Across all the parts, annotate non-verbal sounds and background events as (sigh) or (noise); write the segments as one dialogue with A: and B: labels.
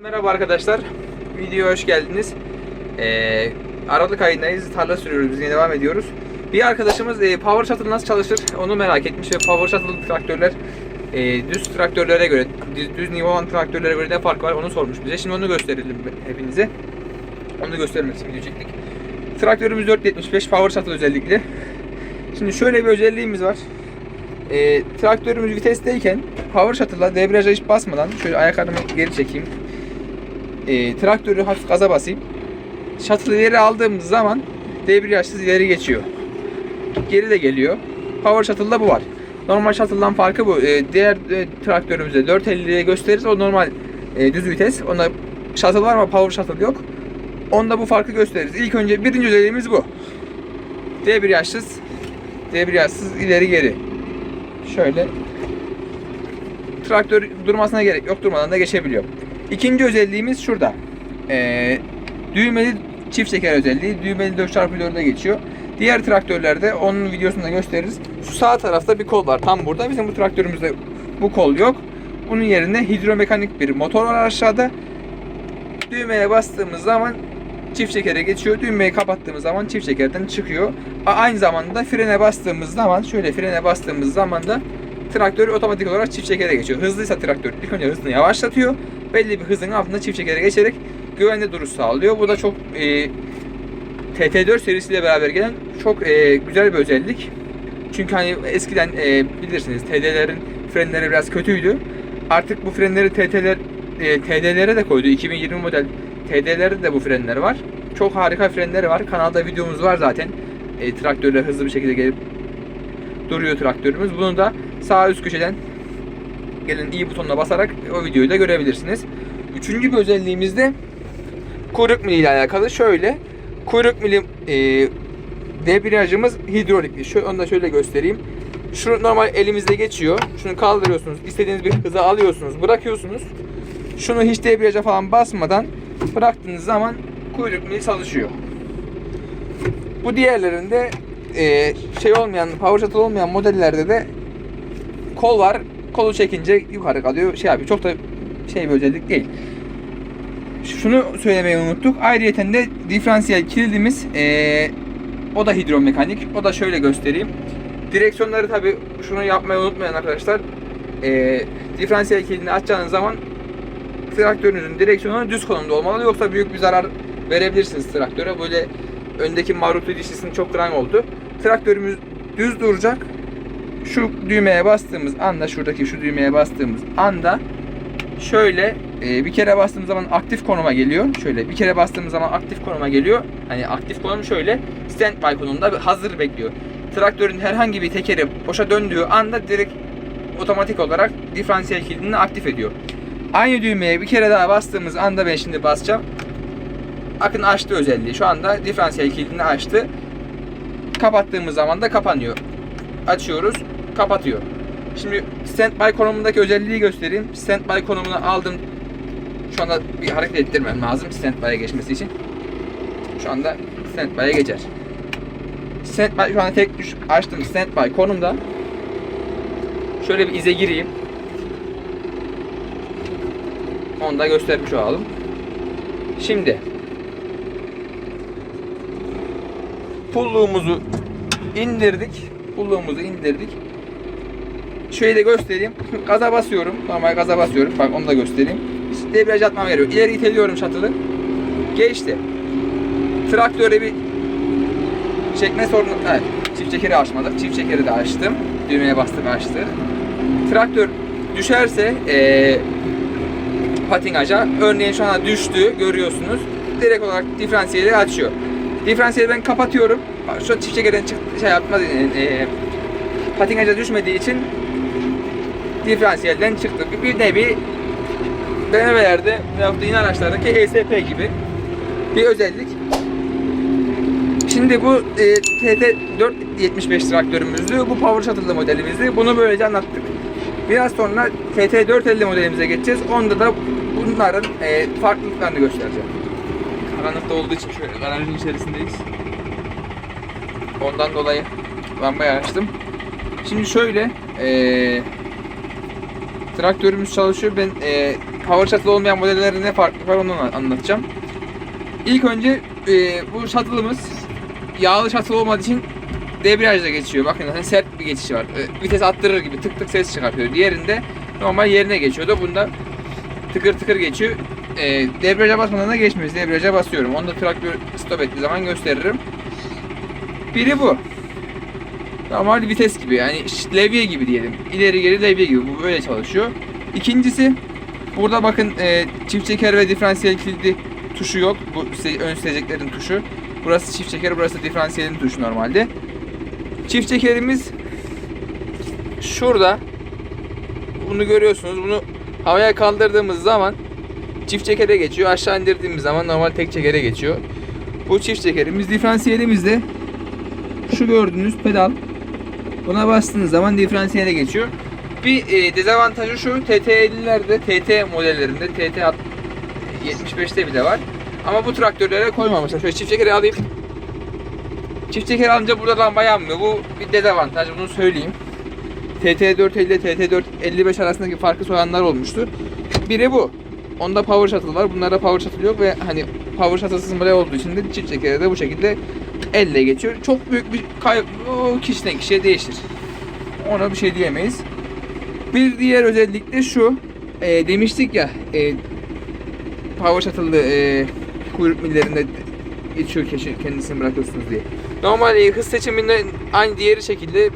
A: Merhaba arkadaşlar. Videoya hoş geldiniz. Ee, Aralık ayındayız. Tarla sürüyoruz. Biz yine devam ediyoruz. Bir arkadaşımız e, Power Shuttle nasıl çalışır onu merak etmiş ve Power Shuttle traktörler e, düz traktörlere göre, düz, düz nivo olan traktörlere göre ne fark var onu sormuş bize. Şimdi onu gösterelim hepinize. Onu göstermek için video. Traktörümüz 475 Power Shuttle özellikle. Şimdi şöyle bir özelliğimiz var. E, traktörümüz vitesteyken Power Shuttle'la debriyaja hiç basmadan şöyle ayaklarımı geri çekeyim e, traktörü hafif gaza basayım. Shuttle'ı ileri aldığımız zaman debriyajsız ileri geçiyor. Geri de geliyor. Power Shuttle'da bu var. Normal Shuttle'dan farkı bu. E, diğer e, traktörümüzde 450'ye gösterir. O normal e, düz vites. Onda Shuttle var ama Power Shuttle yok. Onda bu farkı gösteririz. İlk önce birinci özelliğimiz bu. Debriyajsız debriyajsız ileri geri. Şöyle traktör durmasına gerek yok durmadan da geçebiliyor. İkinci özelliğimiz şurada. Ee, düğmeli çift çeker özelliği. Düğmeli 4x4'e geçiyor. Diğer traktörlerde onun videosunu da gösteririz. Şu sağ tarafta bir kol var tam burada. Bizim bu traktörümüzde bu kol yok. Bunun yerine hidromekanik bir motor var aşağıda. Düğmeye bastığımız zaman çift çekere geçiyor. Düğmeyi kapattığımız zaman çift çekerden çıkıyor. Aynı zamanda frene bastığımız zaman şöyle frene bastığımız zaman da traktör otomatik olarak çift çekere geçiyor. Hızlıysa traktör ilk önce hızını yavaşlatıyor. Belli bir hızın altında çift çekere geçerek güvenli duruş sağlıyor. Bu da çok e, TT4 serisiyle beraber gelen çok e, güzel bir özellik. Çünkü hani eskiden e, bilirsiniz TD'lerin frenleri biraz kötüydü. Artık bu frenleri TT'ler e, TD'lere de koydu. 2020 model TD'lerde de bu frenler var. Çok harika frenleri var. Kanalda videomuz var zaten. E, traktörle hızlı bir şekilde gelip duruyor traktörümüz. Bunu da sağ üst köşeden gelen i butonuna basarak o videoyu da görebilirsiniz. Üçüncü bir özelliğimiz de kuyruk mili ile alakalı. Şöyle kuyruk mili e, debriyajımız hidrolikli. Şöyle, onu da şöyle göstereyim. Şu normal elimizde geçiyor. Şunu kaldırıyorsunuz. istediğiniz bir hıza alıyorsunuz. Bırakıyorsunuz. Şunu hiç debriyaja falan basmadan bıraktığınız zaman kuyruk mili çalışıyor. Bu diğerlerinde e, şey olmayan, power shuttle olmayan modellerde de kol var. Kolu çekince yukarı kalıyor. Şey yapıyor. Çok da şey bir özellik değil. Şunu söylemeyi unuttuk. Ayrıyeten de diferansiyel kilidimiz e, o da hidromekanik. O da şöyle göstereyim. Direksiyonları tabi şunu yapmayı unutmayın arkadaşlar. E, diferansiyel kilidini açacağınız zaman traktörünüzün direksiyonu düz konumda olmalı. Yoksa büyük bir zarar verebilirsiniz traktöre. Böyle öndeki marutu dişlisinin çok kıran oldu. Traktörümüz düz duracak. Şu düğmeye bastığımız anda şuradaki şu düğmeye bastığımız anda şöyle e, bir kere bastığımız zaman aktif konuma geliyor. Şöyle bir kere bastığımız zaman aktif konuma geliyor. Hani aktif konum şöyle standby konumunda bir hazır bekliyor. Traktörün herhangi bir tekeri boşa döndüğü anda direkt otomatik olarak diferansiyel kilidini aktif ediyor. Aynı düğmeye bir kere daha bastığımız anda ben şimdi basacağım. Akın açtı özelliği. Şu anda diferansiyel kilidini açtı. Kapattığımız zaman da kapanıyor. Açıyoruz, kapatıyor. Şimdi standby konumundaki özelliği göstereyim. Standby konumunu aldım. Şu anda bir hareket ettirmem lazım standby'e geçmesi için. Şu anda standby'e geçer. Standby şu anda tek düş açtım standby konumda. Şöyle bir ize gireyim. Onu da göstermiş olalım. Şimdi pulluğumuzu indirdik. Pulluğumuzu indirdik. Şöyle de göstereyim. (laughs) Gaza basıyorum. Normal gaza basıyorum. Bak onu da göstereyim. Debriyaj atmam gerekiyor. İleri iteliyorum şatılı. Geçti. Traktöre bir çekme sorunu... Evet. Çift çekeri açmadık. Çift çekeri de açtım. Düğmeye bastık açtık. Traktör düşerse ee, patinaja. Örneğin şu anda düştü görüyorsunuz. Direkt olarak diferansiyeli açıyor. Diferansiyeli ben kapatıyorum. Şu çift çekerden şey yapmaz. E, e, patinaja düşmediği için diferansiyelden çıktı. Bir, nevi BMW'lerde veyahut da yeni araçlardaki ESP gibi bir özellik. Şimdi bu e, TT 475 traktörümüzdü. Bu Power Shuttle'lı modelimizdi. Bunu böylece anlattık. Biraz sonra TT 450 modelimize geçeceğiz. Onda da bunların e, farklılıklarını göstereceğim. Karanlıkta olduğu için şöyle garajın içerisindeyiz. Ondan dolayı lambayı açtım. Şimdi şöyle e, traktörümüz çalışıyor. Ben e, power shuttle olmayan modellerde ne farklı var onu an- anlatacağım. İlk önce e, bu shuttle'ımız yağlı shuttle olmadığı için debriyajla geçiyor. Bakın hani sert bir geçişi var. E, vites attırır gibi tık tık ses çıkartıyor. Diğerinde normal yerine geçiyordu. Bunda tıkır tıkır geçiyor. E, debriyaja basmadan da geçmiyoruz. Debriyaja basıyorum. Onu da traktör stop ettiği zaman gösteririm. Biri bu. Normal vites gibi yani ş- levye gibi diyelim. İleri geri levye gibi bu böyle çalışıyor. İkincisi burada bakın e, çift çeker ve diferansiyel kilidi tuşu yok. Bu ön sileceklerin tuşu. Burası çift çeker, burası diferansiyelin tuşu normalde. Çift çekerimiz şurada. Bunu görüyorsunuz. Bunu havaya kaldırdığımız zaman çift çekere geçiyor. Aşağı indirdiğimiz zaman normal tek çekere geçiyor. Bu çift çekerimiz. Diferansiyelimiz de şu gördüğünüz pedal. Buna bastığınız zaman diferansiyele geçiyor. Bir e, dezavantajı şu TT50'lerde, TT modellerinde, TT 75'te bile var. Ama bu traktörlere koymamışlar. Şöyle çift çekeri alayım. Çift çeker alınca burada lamba yanmıyor. Bu bir dezavantaj. Bunu söyleyeyim. TT450 ile TT455 arasındaki farkı soranlar olmuştu. Biri bu. Onda power shuttle var. Bunlarda power shuttle yok ve hani power shuttle'sız model olduğu için de çift çekeri de bu şekilde elle geçiyor. Çok büyük bir kayıp kişiden kişiye değişir. Ona bir şey diyemeyiz. Bir diğer özellik de şu. E, demiştik ya e, power shuttle'lı e, kuyruk millerinde geçiyor kendisini bırakıyorsunuz diye. Normal e, hız seçiminde aynı diğeri şekilde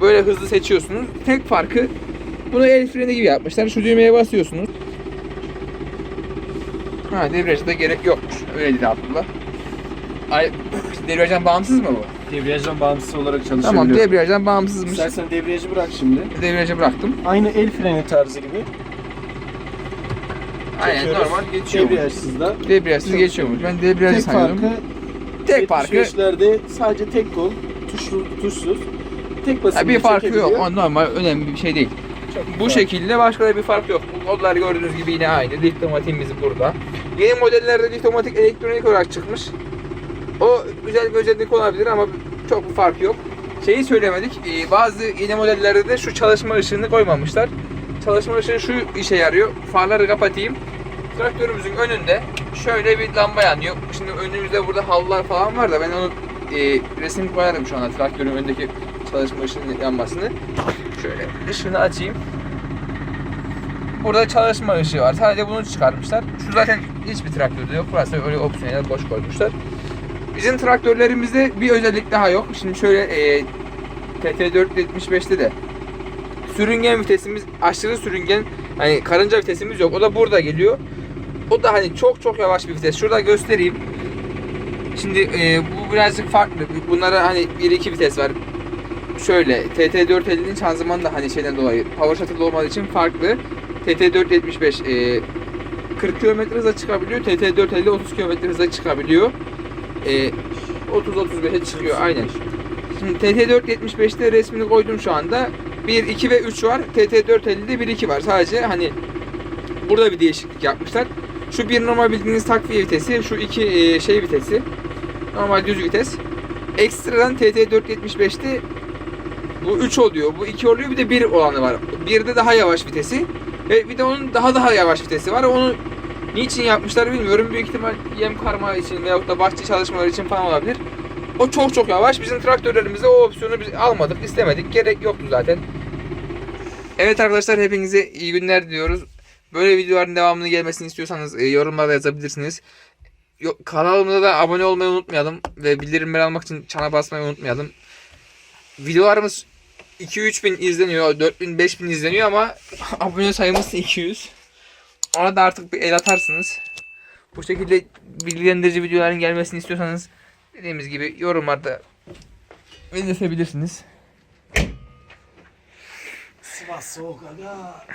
A: böyle hızlı seçiyorsunuz. Tek farkı bunu el freni gibi yapmışlar. Şu düğmeye basıyorsunuz. Ha debriyajda da gerek yokmuş. Öyle dedi Abdullah. Ay, debriyajdan bağımsız mı bu?
B: Debriyajdan bağımsız olarak çalışabiliyor.
A: Tamam debriyajdan bağımsızmış.
B: İstersen debriyajı bırak şimdi.
A: Debriyaja bıraktım.
B: Aynı el freni tarzı gibi.
A: Aynen
B: Çekiyoruz.
A: normal geçiyor.
B: Debriyajsız da.
A: Debriyajsız geçiyormuş. Ben debriyajı
B: Tek
A: sanıyordum.
B: farkı
A: Tek farkı
B: 75'lerde sadece tek kol, tuşlu, tuşsuz. Tek basınca
A: ya bir farkı yok. O normal önemli bir şey değil.
B: Çok
A: Bu
B: güzel.
A: şekilde başka da bir fark yok. Bu Kodlar gördüğünüz gibi yine aynı. Liftomatiğimiz burada. Yeni modellerde liftomatik elektronik olarak çıkmış. O güzel bir özellik olabilir ama çok bir fark yok. Şeyi söylemedik. e, Bazı yeni modellerde de şu çalışma ışığını koymamışlar. Çalışma ışığı şu işe yarıyor. Farları kapatayım. Traktörümüzün önünde şöyle bir lamba yanıyor. Şimdi önümüzde burada halılar falan var da ben onu e, resim koyarım şu anda traktörün önündeki çalışma ışığının yanmasını. Şöyle ışığını açayım. Burada çalışma ışığı var. Sadece bunu çıkarmışlar. Şu zaten hiçbir traktörde yok. Burası öyle opsiyonel boş koymuşlar. Bizim traktörlerimizde bir özellik daha yok. Şimdi şöyle e, TT475'te de sürüngen vitesimiz aşırı sürüngen hani karınca vitesimiz yok. O da burada geliyor. O da hani çok çok yavaş bir vites. Şurada göstereyim. Şimdi e, bu birazcık farklı. Bunlara hani 1-2 vites var şöyle TT450'nin şanzımanı da hani şeyden dolayı power shuttle olmadığı için farklı. TT475 e, 40 km hıza çıkabiliyor. TT450 30 km hıza çıkabiliyor. E, 30-35'e çıkıyor aynen. Şimdi TT475'te resmini koydum şu anda. 1, 2 ve 3 var. TT450'de 1, 2 var. Sadece hani burada bir değişiklik yapmışlar. Şu bir normal bildiğiniz takviye vitesi, şu iki e, şey vitesi. Normal düz vites. Ekstradan TT475'te bu 3 oluyor, bu 2 oluyor bir de 1 olanı var. Bir de daha yavaş vitesi ve bir de onun daha daha yavaş vitesi var. Onu niçin yapmışlar bilmiyorum. Büyük ihtimal yem karma için veyahut da bahçe çalışmaları için falan olabilir. O çok çok yavaş. Bizim traktörlerimizde o opsiyonu biz almadık, istemedik. Gerek yoktu zaten. Evet arkadaşlar hepinize iyi günler diliyoruz. Böyle videoların devamını gelmesini istiyorsanız e, yorumlarda yazabilirsiniz. Yo- Kanalımıza da abone olmayı unutmayalım ve bildirimleri almak için çana basmayı unutmayalım. Videolarımız 2-3 bin izleniyor, 4 bin, 5 bin izleniyor ama (laughs) abone sayımız 200. Ona da artık bir el atarsınız. Bu şekilde bilgilendirici videoların gelmesini istiyorsanız dediğimiz gibi yorumlarda belirtebilirsiniz.
B: Sivas soğuk aga.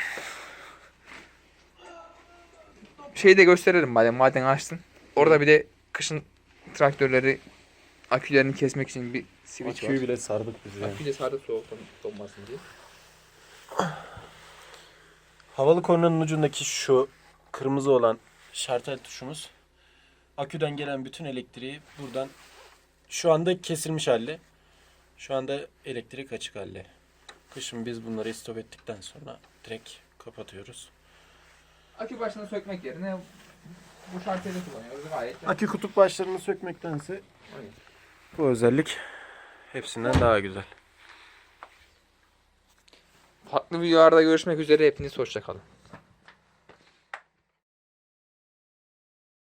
A: Şeyi de gösterelim madem madem açtın. Orada bir de kışın traktörleri akülerini kesmek için bir switch
B: Aküyü
A: var.
B: bile sardık biz yani.
A: Akü de sarı soğuktan donmasın diye.
B: Havalı kornanın ucundaki şu kırmızı olan şartel tuşumuz aküden gelen bütün elektriği buradan şu anda kesilmiş halde. Şu anda elektrik açık halde. Kışın biz bunları stop ettikten sonra direkt kapatıyoruz.
A: Akü başını sökmek yerine bu şarteli kullanıyoruz gayet.
B: Akü kutup başlarını sökmektense bu özellik hepsinden daha güzel.
A: Farklı videolarda görüşmek üzere. Hepiniz hoşçakalın.